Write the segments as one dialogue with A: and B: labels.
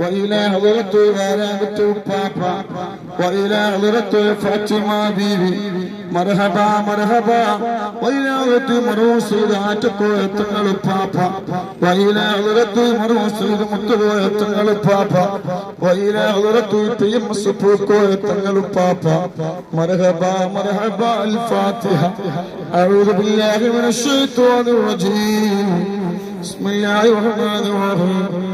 A: وإلى حضرة غرابة بابا وإلى حضرة فاطمة بيبي مرحبا مرحبا وإلى حضرة مروس عاتقوا يتقل بابا وإلى حضرة مروس متقوا يتقل بابا وإلى حضرة تيم سبوكوا يتقل بابا مرحبا مرحبا الفاتحة أعوذ بالله من الشيطان الرجيم بسم الله الرحمن الرحيم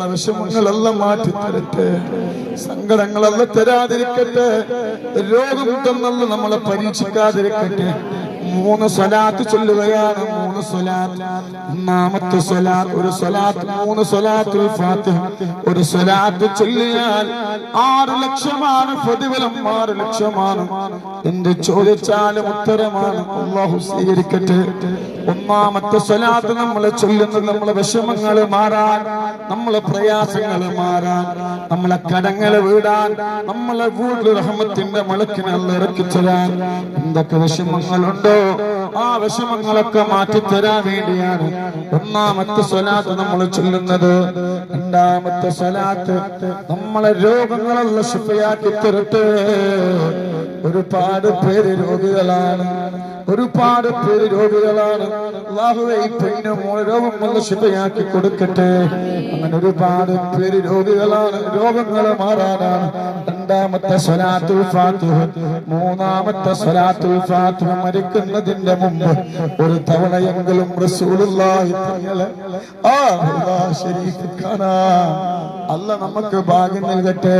A: നമ്മളെ വിഷമങ്ങളെല്ലാം മാറ്റി തരട്ടെ സങ്കടങ്ങളെല്ലാം തരാതിരിക്കട്ടെ. രോഗം തന്നല്ല നമ്മളെ പരീക്ഷിക്കാതിരിക്കട്ടെ. മൂന്ന് സ്വലാത്ത് ചൊല്ലുകയാണ് മൂന്ന് സ്വലാത്ത്. ഒന്നാമത്തെ സ്വലാത്ത് ഒരു സ്വലാത്ത് മൂന്ന് സ്വലാത്തുൽ ഫാത്തിഹ. ഒരു സ്വലാത്ത് ചൊല്ലിയാൽ ആറ് ലക്ഷമാണ് പ്രതിഫലം ആറ് ലക്ഷമാണ്. എന്ത് ചോദിച്ചാലും ഉത്തരമാണ്. അള്ളാഹു സ്വീകരിക്കട്ടെ. ഒന്നാമത്തെ സ്വലാത്ത് നമ്മൾ ചൊല്ലുന്നത് നമ്മളെ വിഷമങ്ങൾ മാറാൻ നമ്മളെ പ്രയാസങ്ങൾ മാറാൻ നമ്മളെ കടങ്ങൾ വീടാൻ നമ്മളെ വീട്ടിൽ റഹ്മത്തിന്റെ മുളക്കിനെ ഇറക്കി തരാൻ. എന്തൊക്കെ വിഷമങ്ങളുണ്ടോ? ആ വിഷമങ്ങളൊക്കെ മാറ്റിത്തരാൻ വേണ്ടിയാണ് ഒന്നാമത്തെ സ്വലാത്ത് നമ്മൾ ചൊല്ലുന്നത്. രണ്ടാമത്തെ സ്വലാത്ത് നമ്മളെ രോഗങ്ങളെല്ലാം ശുഭയാക്കി തരട്ടെ ഒരുപാട് പേര് രോഗികളാണ്. ഒരുപാട് പേര് രോഗികളാണ്. അള്ളാഹുവെ രോഗം ശുഭയാക്കി കൊടുക്കട്ടെ. അങ്ങനെ ഒരുപാട് പേര് രോഗികളാണ്. രോഗങ്ങളെ മാറാനാണ്. രണ്ടാമത്തെ സ്വലാത്തുൽ ഫാത്തിഹ. മൂന്നാമത്തെ സ്വലാത്തുൽ ഫാത്തിഹ മരിക്കുന്നതിന്റെ മുമ്പ് ഒരു തവണയെങ്കിലും റസൂലുള്ളാഹി തങ്ങളെ ആ ശരീഫ് കാണാ. അല്ല നമുക്ക് ഭാഗ്യം നൽകട്ടെ.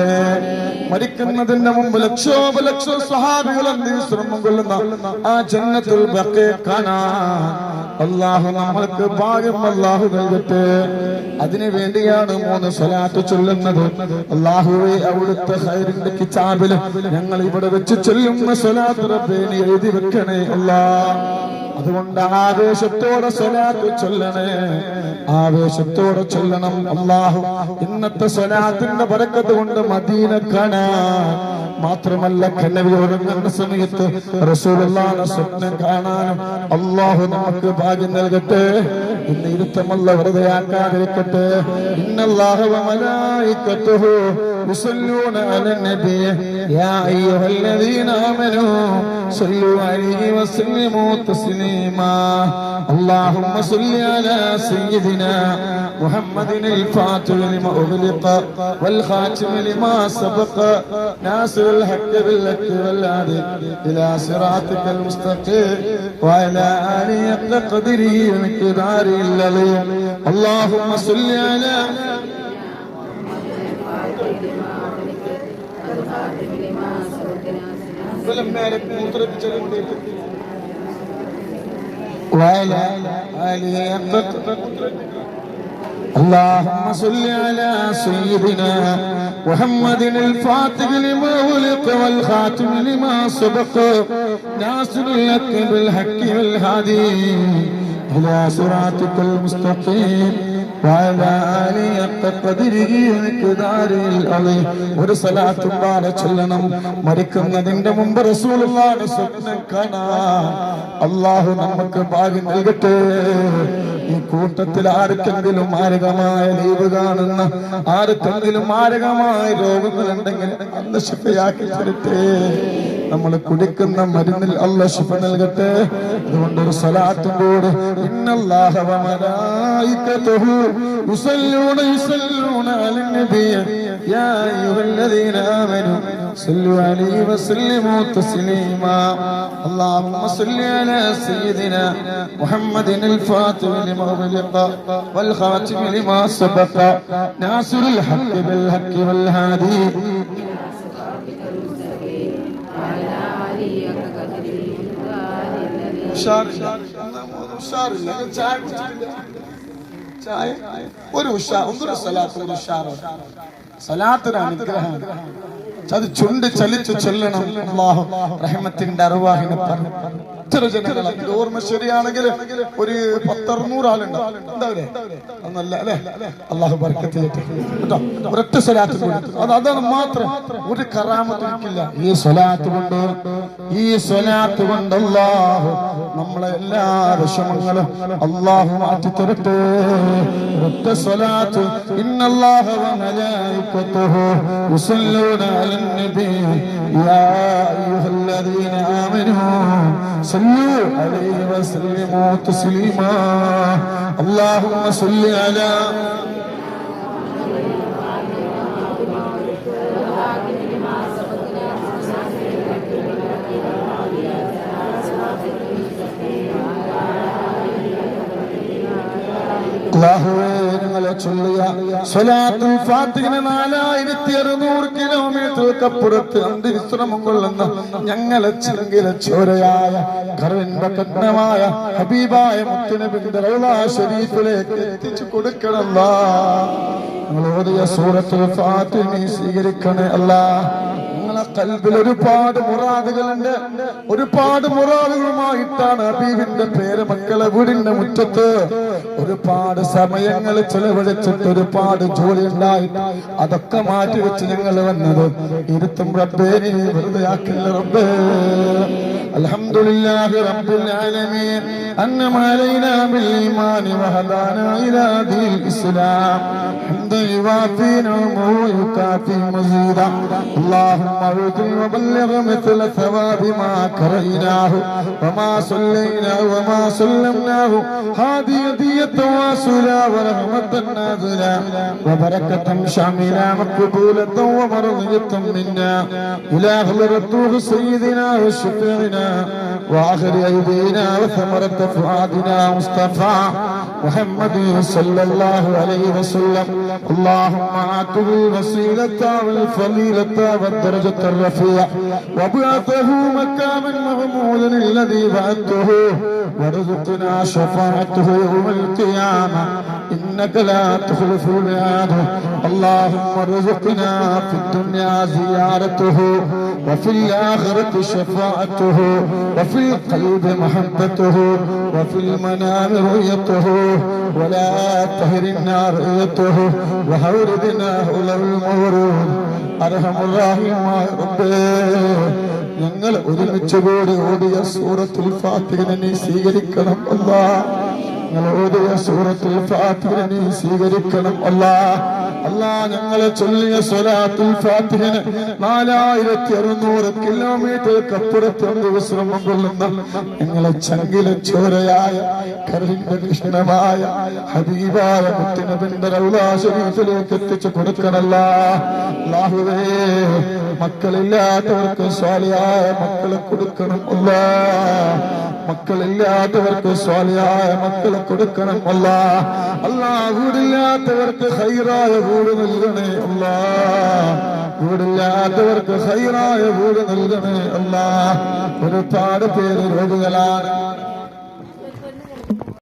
A: മരിക്കുന്നതിന്റെ മുമ്പ് ലക്ഷോപലക്ഷോ സഹാബികൾ എന്തെങ്കിലും ശ്രമം കൊള്ളുന്ന ആ ജന്നത്തുൽ കാണാൻ അള്ളാഹു നമ്മൾക്ക് ഭാഗ്യം അള്ളാഹു നൽകട്ടെ. അതിനു വേണ്ടിയാണ് മൂന്ന് സ്വലാത്ത് ചൊല്ലുന്നത്. അള്ളാഹുവെ അവിടുത്തെ ഹൈറിന്റെ കിതാബിൽ ഞങ്ങൾ ഇവിടെ വെച്ച് ചൊല്ലുന്ന സ്വലാത്ത് റബ്ബേനി എഴുതി വെക്കണേ അല്ലാ. അതുകൊണ്ട് ആവേശത്തോടെ സ്വലാത്ത് ചൊല്ലണേ. ആവേശത്തോടെ ചൊല്ലണം അള്ളാഹു ഇന്നത്തെ സ്വലാത്തിന്റെ പരക്കത്ത് കൊണ്ട് മദീനക്കണ. മാത്രമല്ല കണ്ണവി ഉറങ്ങുന്ന സമയത്ത് റസൂലുള്ളാഹിന്റെ സ്വപ്നം കാണാനും അള്ളാഹു നമുക്ക് ഭാഗ്യം നൽകട്ടെ. ഇന്ന് ഇരുത്തമല്ല വെറുതെ ആക്കാതിരിക്കട്ടെ ഇന്നല്ലാഹു വമലായികത്തുഹു يصلون على النبي يا أيها الذين آمنوا صلوا عليه وسلموا تسليما اللهم صل على سيدنا محمد الفاتح لما أغلق والخاتم لما سبق ناصر الحق بالحق والهادي إلى صراطك المستقيم وعلى آله حق قدره ومقداره العظيم اللهم صل على وعلى آله حق اللهم صل على سيدنا محمد الفاتح لما ولق والخاتم لما سبق ناصر الحق بالحق والهادي إلى صراطك المستقيم ഒരു സലാത്തുമ്പാല ചൊല്ലണം. മരിക്കുന്നതിന്റെ മുമ്പ് റസൂലുള്ളാന്റെ സ്വപ്നം കാണാം. അള്ളാഹു നമുക്ക് ഭാഗ്യം നൽകട്ടെ. ഈ കൂട്ടത്തിൽ ആർക്കെങ്കിലും മാരകമായ ലീവ് കാണുന്ന ആർക്കെങ്കിലും മാരകമായ രോഗങ്ങളുണ്ടെങ്കിൽ അന്ന് ശിഫയാക്കി തരട്ടെ. നമ്മൾ കുടിക്കുന്ന മരുന്നിൽ അല്ല ശിഫ നൽകട്ടെ അതുകൊണ്ട് ഒരു സലാത്തും കൂടെ ഇന്നല്ലാഹ വമലായികതുഹു യുസല്ലൂന യുസല്ലൂന അലൻ നബി യാ അയ്യുഹല്ലദീന ആമനു صلوا عليه وسلموا تسليما اللهم صل على سيدنا محمد الفاتح لما أغلق والخاتم لما سبق ناصر الحق بالحق والهادي ചായ ഒരു ഉഷാ ഒന്നൊരു സലാത്ത് ഒരു ഉഷാറോ സലാത്തിന് അനുഗ്രഹം അത് ചുണ്ട് ചലിച്ചു ചൊല്ലണം. റഹ്മത്തിന്റെ അറുവാഹിനെ പറഞ്ഞു. എത്ര ജനങ്ങൾ എന്റെ ഓർമ്മ ശരിയാണെങ്കിൽ ഒരു പത്തറുന്നൂറ് അല്ലേ? അള്ളാഹു ബർക്കത്ത് ഒരൊറ്റ സ്വലാത്ത് അത് അതാണ് മാത്രം. ഒരു കറാമത്തിരിക്കില്ല ഈ സ്വലാത്ത് കൊണ്ട് ഈ സ്വലാത്ത് കൊണ്ട് അള്ളാഹു നമ്മളെ എല്ലാ വിഷമങ്ങളും അള്ളാഹു മാറ്റി തരട്ടെ ഒറ്റ സ്വലാത്ത്. ഇന്നല്ലാഹ യാ عليه وسلموا تسليما اللهم صل على നാലായിരത്തി അറുന്നൂറ് കിലോമീറ്റർക്ക് അപ്പുറത്ത് അന്തിവിശ്രമം കൊള്ളുന്ന ഞങ്ങളെ ചിലങ്കില ചോരയായ കറിന്റെ കഠിനമായ ഹബീബായ മുത്തുനബിന്റെ ഷരീഫിലേക്ക് എത്തിച്ചു കൊടുക്കണല്ല ഞങ്ങൾ സൂറത്തുൽ ഫാത്തിഹ നീ സ്വീകരിക്കണേ അല്ലാ. കൽബിൽ ഒരുപാട് മുറാദുകളുണ്ട് ഒരുപാട് മുറാദുകളുമായിട്ടാണ് അബീബിന്റെ പേര് മക്കളെ വീടിന്റെ മുറ്റത്ത് ഒരുപാട് സമയങ്ങൾ ചെലവഴിച്ചിട്ട് ഒരുപാട് ജോലി ഉണ്ടായിട്ട് അതൊക്കെ മാറ്റി വെച്ച് ഞങ്ങൾ വന്നത് ഇരുത്തും റബ്ബേ നീ വെറുതെ ആക്കില്ല റബ്ബേ الحمد لله رب العالمين أنم علينا بالإيمان وهدانا إلى دين الإسلام حمدا يوافي نعمه ويكافي مزيدا اللهم اعطي وبلغ مثل ثواب ما كرهناه وما صلينا وما سلمناه هذه هدية واصلا ورحمة نازلا وبركة شاملة مقبولة ومرضية منا إلى حضرة سيدنا وشفيعنا وآخر أيدينا وثمرة فؤادنا مصطفى محمد صلى الله عليه وسلم اللهم آته الوسيلة والفضيلة والدرجة الرفيع وابعثه مكانا محمودا الذي بعثته وارزقنا شفاعته يوم القيامة. إنك لا تخلف الوعد اللهم ارزقنا في الدنيا زيارته وفي الآخرة شفاعته وفي القلب محبته وفي المنام رؤيته ولا تهرنا رؤيته وهوردنا إلى المورود أرحم الراحمين ربي ഞങ്ങൾ ഒരുമിച്ച് കൂടി ഓടിയ സൂറത്തുൽ ഫാത്തിഹിനെ നീ സ്വീകരിക്കണം അല്ലാ ഞങ്ങൾ സൂറത്തിൽ ഫാത്തിഹിനെ സ്വീകരിക്കണം. അല്ലാ അല്ലാ ഞങ്ങളെ ചൊല്ലിയ സ്വലാത്തുൽ ഫാത്തിഹന് നാലായിരത്തി അറുന്നൂറ് കിലോമീറ്റർക്ക് അപ്പുറത്ത് വിശ്രമം കൊള്ളുന്ന ഞങ്ങളെ ചങ്കിലെ ചോരയായ കറിന്റെ കൃഷ്ണമായ ഹബീബായ മുത്തിനബിന്റെ റൗലാശരീഫിലേക്ക് എത്തിച്ചു കൊടുക്കണല്ല. അല്ലാഹുവേ മക്കളില്ലാത്തവർക്ക് സ്വാലിയായ മക്കളെ കൊടുക്കണം അല്ല. മക്കളില്ലാത്തവർക്ക് സ്വാലിയായ മക്കളെ കൊടുക്കണം അല്ല. അല്ല വീടില്ലാത്തവർക്ക് ഹൈറായ വീട് നൽകണേ അല്ല. വീടില്ലാത്തവർക്ക് ഹൈറായ വീട് നൽകണേ അല്ല. ഒരുപാട് പേര് രോഗികളാണ്.